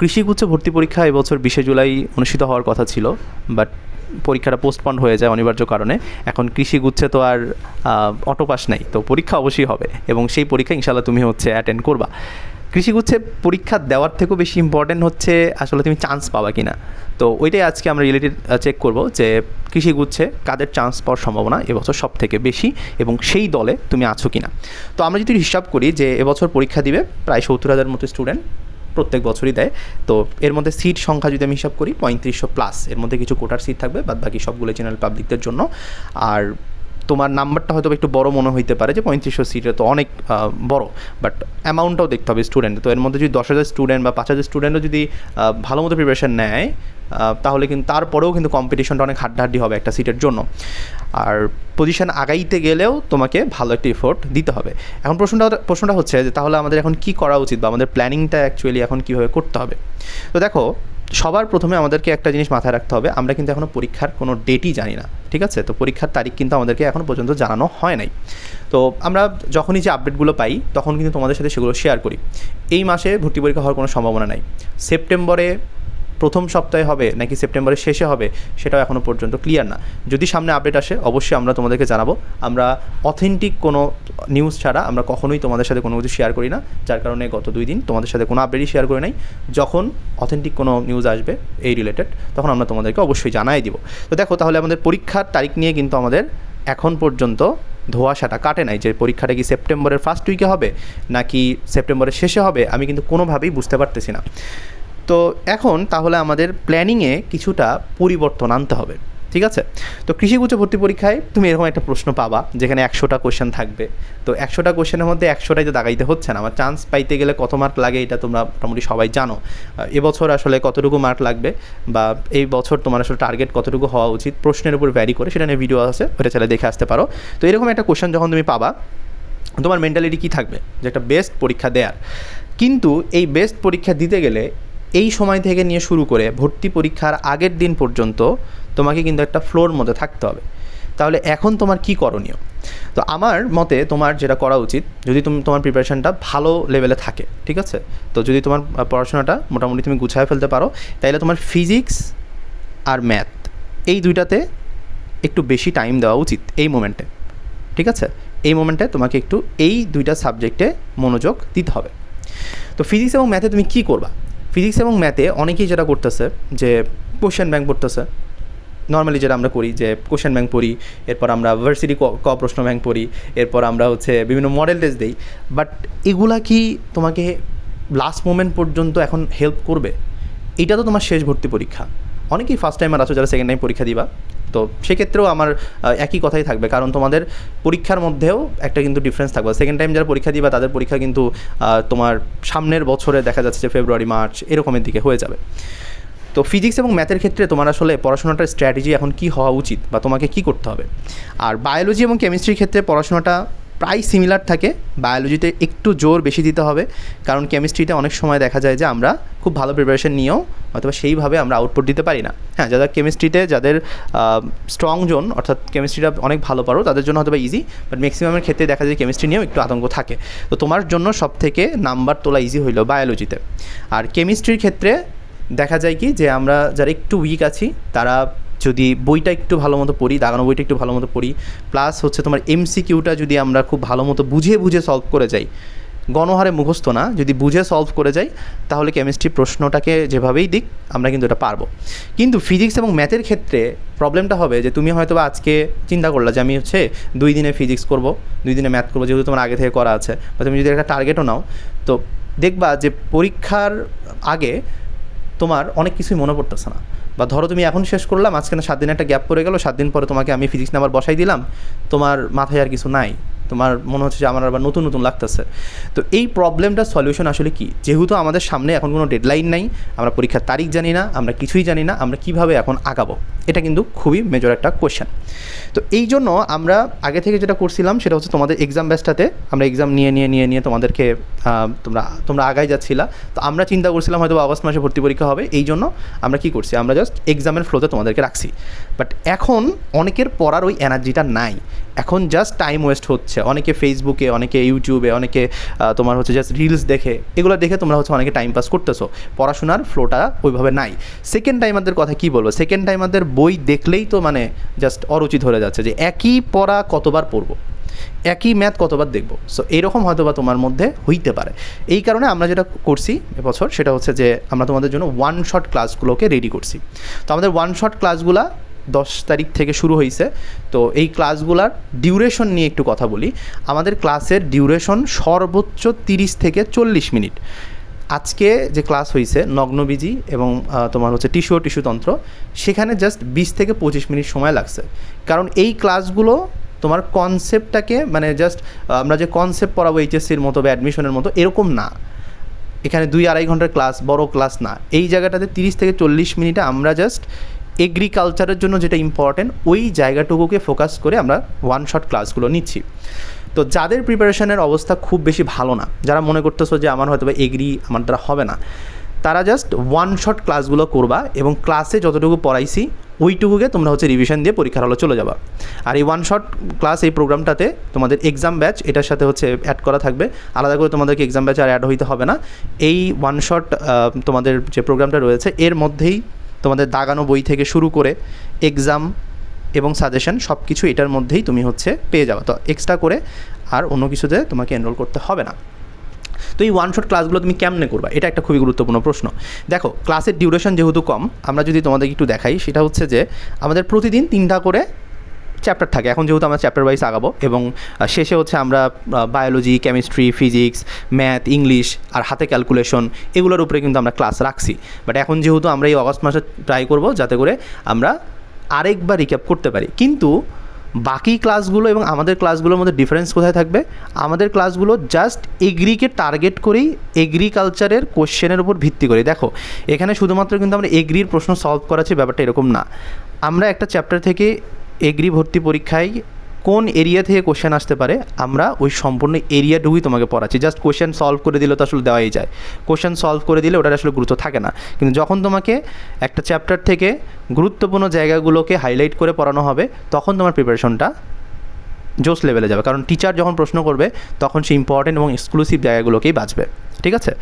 কৃষিগুচ্ছ ভর্তি পরীক্ষা এবছর বিশে জুলাই অনুষ্ঠিত হওয়ার কথা ছিল, বাট পরীক্ষাটা পোস্টপন্ড হয়ে যায় অনিবার্য কারণে। এখন কৃষিগুচ্ছে তো আর অটোপাস নাই, তো পরীক্ষা অবশ্যই হবে এবং সেই পরীক্ষা ইনশাল্লাহ তুমি হচ্ছে অ্যাটেন্ড করবা। কৃষিগুচ্ছে পরীক্ষা দেওয়ার থেকেও বেশি ইম্পর্ট্যান্ট হচ্ছে আসলে তুমি চান্স পাবা কি না তো ওইটাই আজকে আমরা রিলেটেড চেক করব যে কৃষিগুচ্ছে কাদের চান্স পাওয়ার সম্ভাবনা এবছর সব থেকে বেশি এবং সেই দলে তুমি আছো কি না তো আমরা যদি হিসাব করি যে এবছর পরীক্ষা দিবে প্রায় সত্তর হাজার মতো স্টুডেন্ট প্রত্যেক বছরই দেয়। তো এর মধ্যে সিট সংখ্যা যদি আমি হিসাব করি, পঁয়ত্রিশশো প্লাস এর মধ্যে কিছু কোটার সিট থাকবে বাদ বাকি সবগুলো জেনারেল পাবলিকদের জন্য। আর তোমার নাম্বারটা হয়তো একটু বড় মনে হইতে পারে, যে পঁয়ত্রিশশো সিটে তো অনেক বড় বাট অ্যামাউন্টটাও দেখতে হবে স্টুডেন্ট তো এর মধ্যে যদি দশ হাজার স্টুডেন্ট বা পাঁচ হাজার স্টুডেন্টও যদি ভালো মতো প্রিপারেশন নেয় তাহলে কিন্তু তারপরেও কিন্তু কম্পিটিশনটা অনেক হাড্ডাহাড্ডি হবে একটা সিটের জন্য। আর পজিশন আগাইতে গেলেও তোমাকে ভালো একটা এফোর্ট দিতে হবে। এখন প্রশ্নটা প্রশ্নটা হচ্ছে যে তাহলে আমাদের এখন কি করা উচিত বা আমাদের প্ল্যানিংটা অ্যাকচুয়ালি এখন কীভাবে করতে হবে? তো দেখো সবার প্রথমে আমাদেরকে একটা জিনিস মাথায় রাখতে হবে, আমরা কিন্তু এখনও পরীক্ষার কোনো ডেটই জানি না, ঠিক আছে? তো পরীক্ষার তারিখ কিন্তু আমাদেরকে এখনও পর্যন্ত জানানো হয় নাই। তো আমরা যখনই যে আপডেটগুলো পাই, তখন কিন্তু তোমাদের সাথে সেগুলো শেয়ার করি। এই মাসে ভর্তি পরীক্ষা হওয়ার কোনো সম্ভাবনা নাই। সেপ্টেম্বরে প্রথম সপ্তাহে হবে নাকি সেপ্টেম্বরের শেষে হবে সেটাও এখনও পর্যন্ত ক্লিয়ার না। যদি সামনে আপডেট আসে, অবশ্যই আমরা তোমাদেরকে জানাব। আমরা অথেন্টিক কোনো নিউজ ছাড়া আমরা কখনোই তোমাদের সাথে কোনো কিছু শেয়ার করি না। যার কারণে গত দুই দিন তোমাদের সাথে কোনো আপডেটই শেয়ার করি নাই। যখন অথেন্টিক কোনো নিউজ আসবে, এই রিলেটেড তখন আমরা তোমাদেরকে অবশ্যই জানাই দিব। তো দেখো, তাহলে আমাদের পরীক্ষার তারিখ নিয়ে কিন্তু আমাদের এখন পর্যন্ত ধোয়াশাটা কাটে নাই। যে পরীক্ষাটা কি সেপ্টেম্বরের ফার্স্ট উইকে হবে, নাকি সেপ্টেম্বরের শেষে হবে, আমি কিন্তু কোনোভাবেই বুঝতে পারতেছি না। তো এখন তাহলে আমাদের প্ল্যানিংয়ে কিছুটা পরিবর্তন আনতে হবে, ঠিক আছে? তো কৃষিগুচ্ছ ভর্তি পরীক্ষায় তুমি এরকম একটা প্রশ্ন পাবা, যেখানে একশোটা কোশ্চেন থাকবে। তো একশোটা কোশ্চেনের মধ্যে একশোটাই তো দাগাইতে হচ্ছে না। আমার চান্স পাইতে গেলে কত মার্ক লাগে এটা তোমরা মোটামুটি সবাই জানো। এবছর আসলে কতটুকু মার্ক লাগবে বা এই বছর তোমার আসলে টার্গেট কতটুকু হওয়া উচিত, প্রশ্নের উপর ভ্যারি করে সেটা নিয়ে ভিডিও আছে, ওটা চাইলে দেখে আসতে পারো। তো এরকম একটা কোশ্চেন যখন তুমি পাবা, তোমার মেন্টালিটি কী থাকবে? যে একটা বেস্ট পরীক্ষা দেয়ার। কিন্তু এই বেস্ট পরীক্ষা দিতে গেলে এই সময় থেকে নিয়ে শুরু করে ভর্তি পরীক্ষার আগের দিন পর্যন্ত তোমাকে কিন্তু একটা ফ্লোর মধ্যে থাকতে হবে। তাহলে এখন তোমার কি করণীয়? তো আমার মতে তোমার যেটা করা উচিত, যদি তুমি, তোমার প্রিপারেশনটা ভালো লেভেলে থাকে, ঠিক আছে? তো যদি তোমার পড়াশোনাটা মোটামুটি তুমি গুছায় ফেলতে পারো তাহলে তোমার ফিজিক্স আর ম্যাথ এই দুইটাতে একটু বেশি টাইম দেওয়া উচিত এই মোমেন্টে ঠিক আছে? এই মোমেন্টে তোমাকে একটু এই দুইটা সাবজেক্টে মনোযোগ দিতে হবে। তো ফিজিক্স এবং ম্যাথে তুমি কী করবা? ফিজিক্স এবং ম্যাথে অনেকেই যেটা করতেছে যে কোশ্চেন ব্যাংক পড়তেছে। নর্মালি যেটা আমরা করি যে কোশ্চেন ব্যাংক পড়ি, এরপর আমরা ভার্সিটি ক প্রশ্ন ব্যাংক পড়ি, এরপর আমরা হচ্ছে বিভিন্ন মডেল টেস্ট দিই। বাট এগুলা কি তোমাকে লাস্ট মোমেন্ট পর্যন্ত এখন হেল্প করবে? এটা তো তোমার শেষ ভর্তি পরীক্ষা। অনেকেই ফার্স্ট টাইমার আছো যারা সেকেন্ড টাইম পরীক্ষা দিবা। তো সেক্ষেত্রেও আমার একই কথাই থাকবে। কারণ তোমাদের পরীক্ষার মধ্যেও একটা কিন্তু ডিফারেন্স থাকবে। সেকেন্ড টাইম যারা পরীক্ষা দিবা, তাদের পরীক্ষা কিন্তু তোমার সামনের বছরে দেখা যাচ্ছে যে ফেব্রুয়ারি মার্চ এরকমের দিকে হয়ে যাবে। তো ফিজিক্স এবং ম্যাথের ক্ষেত্রে তোমার আসলে পড়াশোনাটার স্ট্র্যাটেজি এখন কি হওয়া উচিত বা তোমাকে কি করতে হবে? আর বায়োলজি এবং কেমিস্ট্রির ক্ষেত্রে পড়াশোনাটা প্রায় সিমিলার থাকে। বায়োলজিতে একটু জোর বেশি দিতে হবে। কারণ কেমিস্ট্রিতে অনেক সময় দেখা যায় যে আমরা খুব ভালো প্রিপারেশন নিয়েও অথবা সেইভাবে আমরা আউটপুট দিতে পারি না। হ্যাঁ যাদের কেমিস্ট্রিতে যাদের স্ট্রং জোন অর্থাৎ কেমিস্ট্রিটা অনেক ভালো পারো, তাদের জন্য হয়তো ইজি বাট ম্যাক্সিমামের ক্ষেত্রে দেখা যায় কেমিস্ট্রি নিয়েও একটু আতঙ্ক থাকে। তো তোমার জন্য সব থেকে নাম্বার তোলা ইজি হইল বায়োলজিতে আর কেমিস্ট্রির ক্ষেত্রে দেখা যায় কি যে আমরা যারা একটু উইক আছি, তারা যদি বইটা একটু ভালো মতো পড়ি, দাগানো বইটা একটু ভালো মতো পড়ি প্লাস হচ্ছে তোমার এমসিকিউটা যদি আমরা খুব ভালো মতো বুঝে বুঝে সলভ করে যাই, গণহারে মুখস্থ না, যদি বুঝে সলভ করে যাই, তাহলে কেমিস্ট্রি প্রশ্নটাকে যেভাবেই দিক, আমরা কিন্তু এটা পারব। কিন্তু ফিজিক্স এবং ম্যাথের ক্ষেত্রে প্রবলেমটা হবে যে তুমি হয়তো আজকে চিন্তা করলা যে আমি হচ্ছে দুই দিনে ফিজিক্স করব, দুই দিনে ম্যাথ করব, যেহেতু তোমার আগে থেকে করা আছে, বা তুমি যদি একটা টার্গেটও নাও, তো দেখবা যে পরীক্ষার আগে তোমার অনেক কিছুই মনে পড়তেছে না। বা ধরো তুমি এখন শেষ করলাম, আজকে না সাত দিন একটা গ্যাপ পড়ে গেলো, সাত দিন পরে তোমাকে আমি ফিজিক্স নাম্বার বসাই দিলাম, তোমার মাথায় আর কিছু নাই। তোমার মনে হচ্ছে যে আমার আবার নতুন নতুন লাগতেছে। তো এই প্রবলেমটার সলিউশন আসলে কি? যেহেতু আমাদের সামনে এখন কোনো ডেডলাইন নাই, আমরা পরীক্ষার তারিখ জানি না, আমরা কিছুই জানি না, আমরা কীভাবে এখন আগাবো? এটা কিন্তু খুবই মেজর একটা কোয়েশ্চেন তো এই জন্য আমরা আগে থেকে যেটা করছিলাম, সেটা হচ্ছে তোমাদের এক্সাম ব্যাচটাতে আমরা এক্সাম নিয়ে নিয়ে নিয়ে নিয়ে তোমাদেরকে তোমরা তোমরা আগাই যাচ্ছিলা। তো আমরা চিন্তা করছিলাম হয়তো আগস্ট মাসে ভর্তি পরীক্ষা হবে, এই জন্য আমরা কি করছি? আমরা জাস্ট এক্সামের ফ্লোতে তোমাদেরকে রাখছি। বাট এখন অনেকের পড়ার ওই এনার্জিটা নাই। এখন জাস্ট টাইম ওয়েস্ট হচ্ছে। অনেকে ফেসবুকে অনেকে ইউটিউবে অনেকে তোমার হচ্ছে জাস্ট রিলস দেখে। এগুলো দেখে তোমরা হচ্ছে অনেকে টাইম পাস করতেছো। পড়াশোনার ফ্লোটা ওইভাবে নাই। সেকেন্ড টাইমারদের কথা কি বলব? সেকেন্ড টাইমারদের বই দেখলেই তো মানে জাস্ট অরুচি ধরে যাচ্ছে যে একই পড়া কতবার পড়ব? একই ম্যাথ কতবার দেখব? সো এইরকম হয়তো বা তোমার মধ্যে হইতে পারে। এই কারণে আমরা যেটা করছি এবছর সেটা হচ্ছে যে আমরা তোমাদের জন্য ওয়ান শট ক্লাসগুলোকে রেডি করছি। তো আমাদের ওয়ান শট ক্লাসগুলা দশ তারিখ থেকে শুরু হয়েছে তো এই ক্লাসগুলার ডিউরেশন নিয়ে একটু কথা বলি। আমাদের ক্লাসের ডিউরেশন সর্বোচ্চ তিরিশ থেকে চল্লিশ মিনিট। আজকে যে ক্লাস হয়েছে নগ্নবীজি এবং তোমার হচ্ছে টিস্যু ও টিস্যুতন্ত্র সেখানে জাস্ট বিশ থেকে পঁচিশ মিনিট সময় লাগছে। কারণ এই ক্লাসগুলো তোমার কনসেপ্টটাকে মানে জাস্ট আমরা যে কনসেপ্ট পড়াবো এইচএসসির মতো বা অ্যাডমিশনের মতো, এরকম না। এখানে দুই আড়াই ঘণ্টার ক্লাস, বড় ক্লাস না। এই জায়গাটাতে তিরিশ থেকে চল্লিশ মিনিটে আমরা জাস্ট এগ্রিকালচারের জন্য যেটা ইম্পর্টেন্ট ওই জায়গাটুকুকে ফোকাস করে আমরা ওয়ান শট ক্লাসগুলো নিচ্ছি। তো যাদের প্রিপারেশনের অবস্থা খুব বেশি ভালো না, যারা মনে করতেছো যে আমার হয়তো এগ্রি আমার দ্বারা হবে না, তারা জাস্ট ওয়ান শট ক্লাসগুলো করবা এবং ক্লাসে যতটুকু পড়াইছি, ওইটুকুকে তোমরা হচ্ছে রিভিশন দিয়ে পরীক্ষার হলে চলে যাবা। আর এই ওয়ান শট ক্লাস এই প্রোগ্রামটাতে তোমাদের এক্সাম ব্যাচ এটার সাথে হচ্ছে অ্যাড করা থাকবে। আলাদা করে তোমাদেরকে এক্সাম ব্যাচ আর অ্যাড হইতে হবে না। এই ওয়ান শট তোমাদের যে প্রোগ্রামটা রয়েছে, এর মধ্যেই তোমাদের দাগানো বই থেকে শুরু করে এক্সাম এবং সাজেশন সব কিছু এটার মধ্যেই তুমি হচ্ছে পেয়ে যাবে। তো এক্সট্রা করে আর অন্য কিছুতে তোমাকে এনরোল করতে হবে না। তো এই ওয়ান শট ক্লাসগুলো তুমি কেমনে করবা? এটা একটা খুবই গুরুত্বপূর্ণ প্রশ্ন। দেখো ক্লাসের ডিউরেশন যেহেতু কম, আমরা যদি তোমাদের একটু দেখাই, সেটা হচ্ছে যে আমাদের প্রতিদিন তিনটা করে চ্যাপ্টার থাকে। এখন যেহেতু আমরা চ্যাপ্টার ওয়াইজ আগাবো এবং শেষে হচ্ছে আমরা biology chemistry physics math English আর হাতে ক্যালকুলেশন এগুলোর উপরে কিন্তু আমরা ক্লাস রাখছি। বাট এখন যেহেতু আমরা এই অগস্ট মাসে ট্রাই করব, যাতে করে আমরা আরেকবার রিক্যাপ করতে পারি। কিন্তু বাকি ক্লাসগুলো এবং আমাদের ক্লাসগুলোর মধ্যে ডিফারেন্স কোথায় থাকবে? আমাদের ক্লাসগুলো জাস্ট এগ্রিকে টার্গেট করেই এগ্রিকালচারের কোশ্চেনের উপর ভিত্তি করে দেখো, এখানে শুধুমাত্র কিন্তু আমরা এগ্রির প্রশ্ন সলভ করাচ্ছি ব্যাপারটা এরকম না। আমরা একটা চ্যাপ্টার থেকে এগ্রি ভর্তি পরীক্ষায় কোন এরিয়া থেকে কোশ্চেন আসতে পারে, আমরা ওই সম্পূর্ণ এরিয়াটুকুই তোমাকে পড়াচ্ছি। জাস্ট কোশ্চেন সলভ করে দিলে তো আসলে দেওয়াই যায়। কোশ্চেন সলভ করে দিলে ওটার আসলে গুরুত্ব থাকে না। কিন্তু যখন তোমাকে একটা চ্যাপ্টার থেকে গুরুত্বপূর্ণ জায়গাগুলোকে হাইলাইট করে পড়ানো হবে, তখন তোমার প্রিপারেশনটা জোস লেভেলে যাবে। কারণ টিচার যখন প্রশ্ন করবে, তখন সে ইম্পর্টেন্ট এবং এক্সক্লুসিভ জায়গাগুলোকেই বাঁচবে। ঠিক আছে?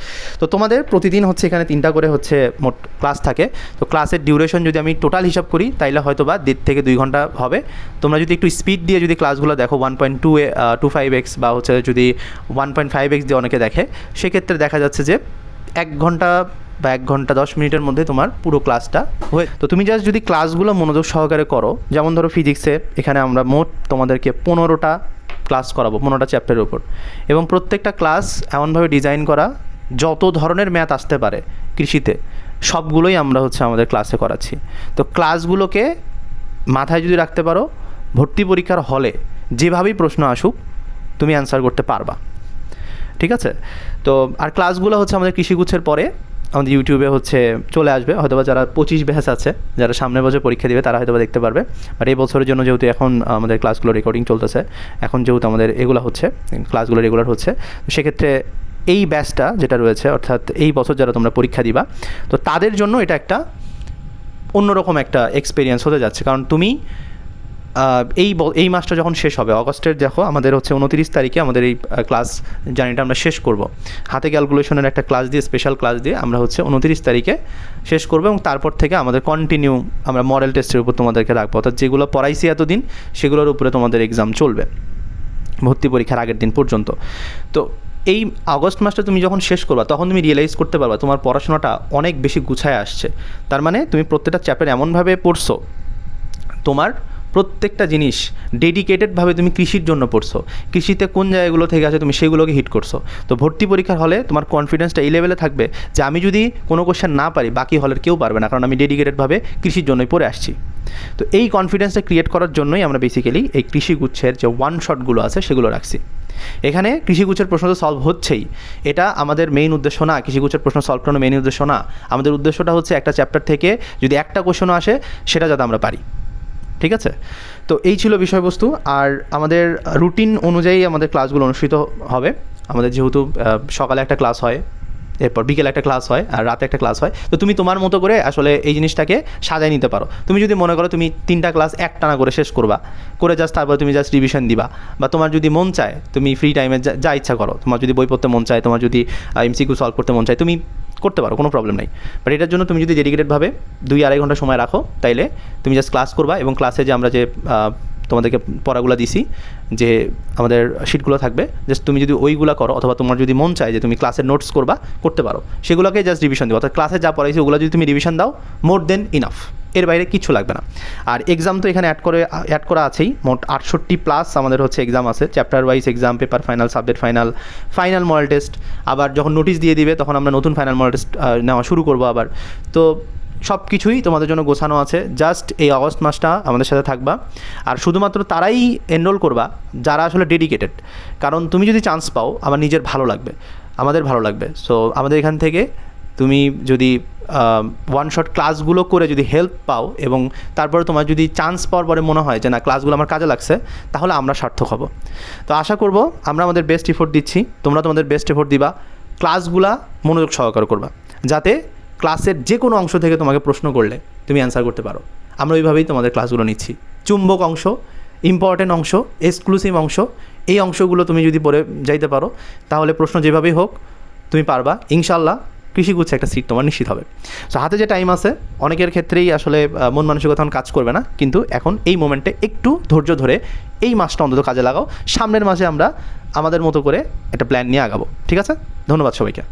তো তোমাদের প্রতিদিন হচ্ছে এখানে তিনটা করে হচ্ছে মোট ক্লাস থাকে। তো ক্লাসের ডিউরেশন যদি আমি টোটাল হিসাব করি, তাইলে হয়তো বা দেড় থেকে দুই ঘণ্টা হবে। তোমরা যদি একটু স্পিড দিয়ে যদি ক্লাসগুলো দেখো one point two two five X বা হচ্ছে যদি ওয়ান পয়েন্ট ফাইভ এক্স দিয়ে অনেকে দেখে, সেক্ষেত্রে দেখা যাচ্ছে যে এক ঘণ্টা বা এক ঘণ্টা, দশ মিনিটের মধ্যে তোমার পুরো ক্লাসটা হয়ে তো তুমি জাস্ট যদি ক্লাসগুলো মনোযোগ সহকারে করো, যেমন ধরো ফিজিক্সে এখানে আমরা মোট তোমাদেরকে পনেরোটা ক্লাস করাবো, পনেরোটা চ্যাপ্টারের উপর। এবং প্রত্যেকটা ক্লাস এমনভাবে ডিজাইন করা, যত ধরনের ম্যাথ আসতে পারে কৃষিতে, সবগুলোই আমরা হচ্ছে আমাদের ক্লাসে করাচ্ছি। তো ক্লাসগুলোকে মাথায় যদি রাখতে পারো, ভর্তি পরীক্ষার হলে যেভাবেই প্রশ্ন আসুক, তুমি অ্যান্সার করতে পারবা। ঠিক আছে? তো আর ক্লাসগুলো হচ্ছে আমাদের কৃষিগুচ্ছের পরে আমাদের ইউটিউবে হচ্ছে চলে আসবে। হয়তোবা যারা পঁচিশ ব্যাচ আছে, যারা সামনের বছর পরীক্ষা দিবে, তারা হয়তোবা দেখতে পারবে। বাট এই বছরের জন্য যেহেতু এখন আমাদের ক্লাসগুলো রেকর্ডিং চলতেছে, এখন যেহেতু আমাদের এগুলো হচ্ছে ক্লাসগুলো রেগুলার হচ্ছে সেক্ষেত্রে এই ব্যাচটা যেটা রয়েছে, অর্থাৎ এই বছর যারা তোমরা পরীক্ষা দিবা, তো তাদের জন্য এটা একটা অন্যরকম একটা এক্সপিরিয়েন্স হতে যাচ্ছে। কারণ তুমি এই এই মাসটা যখন শেষ হবে, অগস্টের দেখো, আমাদের হচ্ছে উনতিরিশ তারিখে আমাদের এই ক্লাস জার্নিটা আমরা শেষ করব। হাতে ক্যালকুলেশনের একটা ক্লাস দিয়ে স্পেশাল ক্লাস দিয়ে আমরা হচ্ছে উনতিরিশ তারিখে শেষ করব এবং তারপর থেকে আমাদের কন্টিনিউ আমরা মডেল টেস্টের উপর তোমাদেরকে রাখব। অর্থাৎ যেগুলো পড়াইছি এতদিন, সেগুলোর উপরে তোমাদের এক্সাম চলবে, ভর্তি পরীক্ষার আগের দিন পর্যন্ত। তো এই আগস্ট মাসটা তুমি যখন শেষ করবা, তখন তুমি রিয়েলাইজ করতে পারবা তোমার পড়াশোনাটা অনেক বেশি গুছায় আসছে। তার মানে তুমি প্রত্যেকটা চ্যাপ্টার এমনভাবে পড়ছো, তোমার প্রত্যেকটা জিনিস ডেডিকেটেডভাবে তুমি কৃষির জন্য পড়ছো। কৃষিতে কোন জায়গাগুলো থেকে আছে তুমি সেগুলোকে হিট করছ। তো ভর্তি পরীক্ষার হলে তোমার কনফিডেন্সটা এই লেভেলে থাকবে যে আমি যদি কোনো কোশ্চেন না পারি, বাকি হলের কেউ পারবে না, কারণ আমি ডেডিকেটেডভাবে কৃষির জন্যই পড়ে আসছি। তো এই কনফিডেন্সটা ক্রিয়েট করার জন্যই আমরা বেসিক্যালি এই কৃষিগুচ্ছের যে ওয়ান শটগুলো আছে সেগুলো রাখছি। এখানে কৃষিগুচ্ছের প্রশ্ন তো সলভ হচ্ছেই। এটা আমাদের মেইন উদ্দেশ্য না কৃষিগুচ্ছের প্রশ্ন সলভ করানো মেইন উদ্দেশ্য না। আমাদের উদ্দেশ্যটা হচ্ছে একটা চ্যাপ্টার থেকে যদি একটা কোশ্চেনও আসে, সেটা যাতে আমরা পারি। ঠিক আছে? তো এই ছিল বিষয়বস্তু। আর আমাদের রুটিন অনুযায়ী আমাদের ক্লাসগুলো অনুষ্ঠিত হবে। আমাদের যেহেতু সকালে একটা ক্লাস হয়, এরপর বিকেলে একটা ক্লাস হয়, আর রাতে একটা ক্লাস হয়। তো তুমি তোমার মতো করে আসলে এই জিনিসটাকে সাজায় নিতে পারো। তুমি যদি মনে করো তুমি তিনটা ক্লাস একটানা করে শেষ করবা, করে জাস্ট তারপর তুমি জাস্ট রিভিশন দিবা। বা তোমার যদি মন চায়, তুমি ফ্রি টাইমে যা ইচ্ছা করো। তোমার যদি বই পড়তে মন চায়, তোমার যদি এমসিকিউ সলভ করতে মন চায়, তুমি করতে পারো, কোনো প্রবলেম নেই। বাট এটার জন্য তুমি যদি ডেডিকেটেডভাবে দুই আড়াই ঘণ্টা সময় রাখো, তাইলে তুমি জাস্ট ক্লাস করবা এবং ক্লাসে যে আমরা যে তোমাদেরকে পড়াগুলো দিছি, যে আমাদের শিটগুলো থাকবে জাস্ট তুমি যদি ওইগুলো করো অথবা তোমার যদি মন চায় যে তুমি ক্লাসের নোটস করবা, করতে পারো। সেগুলোকে জাস্ট রিভিশন দিও অর্থাৎ ক্লাসে যা পড়াইছি, ওগুলো যদি তুমি রিভিশন দাও মোর দেন ইনাফ এর বাইরে কিচ্ছু লাগবে না। আর এক্সাম তো এখানে অ্যাড করে অ্যাড করা আছেই। মোট আটষট্টি প্লাস আমাদের হচ্ছে এক্সাম আছে। Chapter wise exam paper final subject final final model test আবার যখন নোটিশ দিয়ে দিবে, তখন আমরা নতুন ফাইনাল মডেল টেস্ট নেওয়া শুরু করব আবার। তো সব কিছুই তোমাদের জন্য গোছানো আছে। জাস্ট এই অগস্ট মাসটা আমাদের সাথে থাকবা। আর শুধুমাত্র তারাই এনরোল করবা, যারা আসলে ডেডিকেটেড কারণ তুমি যদি চান্স পাও, আমার নিজের ভালো লাগবে। আমাদের ভালো লাগবে। সো আমাদের এখান থেকে তুমি যদি ওয়ান শট ক্লাসগুলো করে যদি হেল্প পাও এবং তারপরে তোমার যদি চান্স পাওয়ার পরে মনে হয় যে না ক্লাসগুলো আমার কাজে লাগছে, তাহলে আমরা সার্থক হব। তো আশা করব আমরা আমাদের বেস্ট এফোর্ট দিচ্ছি, তোমরা তোমাদের বেস্ট এফোর্ট দিবা ক্লাসগুলা মনোযোগ সহকার করবা, যাতে ক্লাসের যে কোনো অংশ থেকে তোমাকে প্রশ্ন করলে তুমি অ্যান্সার করতে পারো। আমরা ওইভাবেই তোমাদের ক্লাসগুলো নিচ্ছি। চুম্বক অংশ ইম্পর্টেন্ট অংশ এক্সক্লুসিভ অংশ, এই অংশগুলো তুমি যদি পড়ে যাইতে পারো, তাহলে প্রশ্ন যেভাবেই হোক তুমি পারবা। ইনশাল্লাহ কৃষিগুচ্ছে একটা সিট তোমার নিশ্চিত হবে। সো হাতে যে টাইম আছে, অনেকের ক্ষেত্রেই আসলে মন মানসিকতা এখন কাজ করবে না। কিন্তু এখন এই মোমেন্টে একটু ধৈর্য ধরে এই মাসটা অন্তত কাজে লাগাও। সামনের মাসে আমরা আমাদের মতো করে একটা প্ল্যান নিয়ে আগাবো। ঠিক আছে? ধন্যবাদ সবাইকে।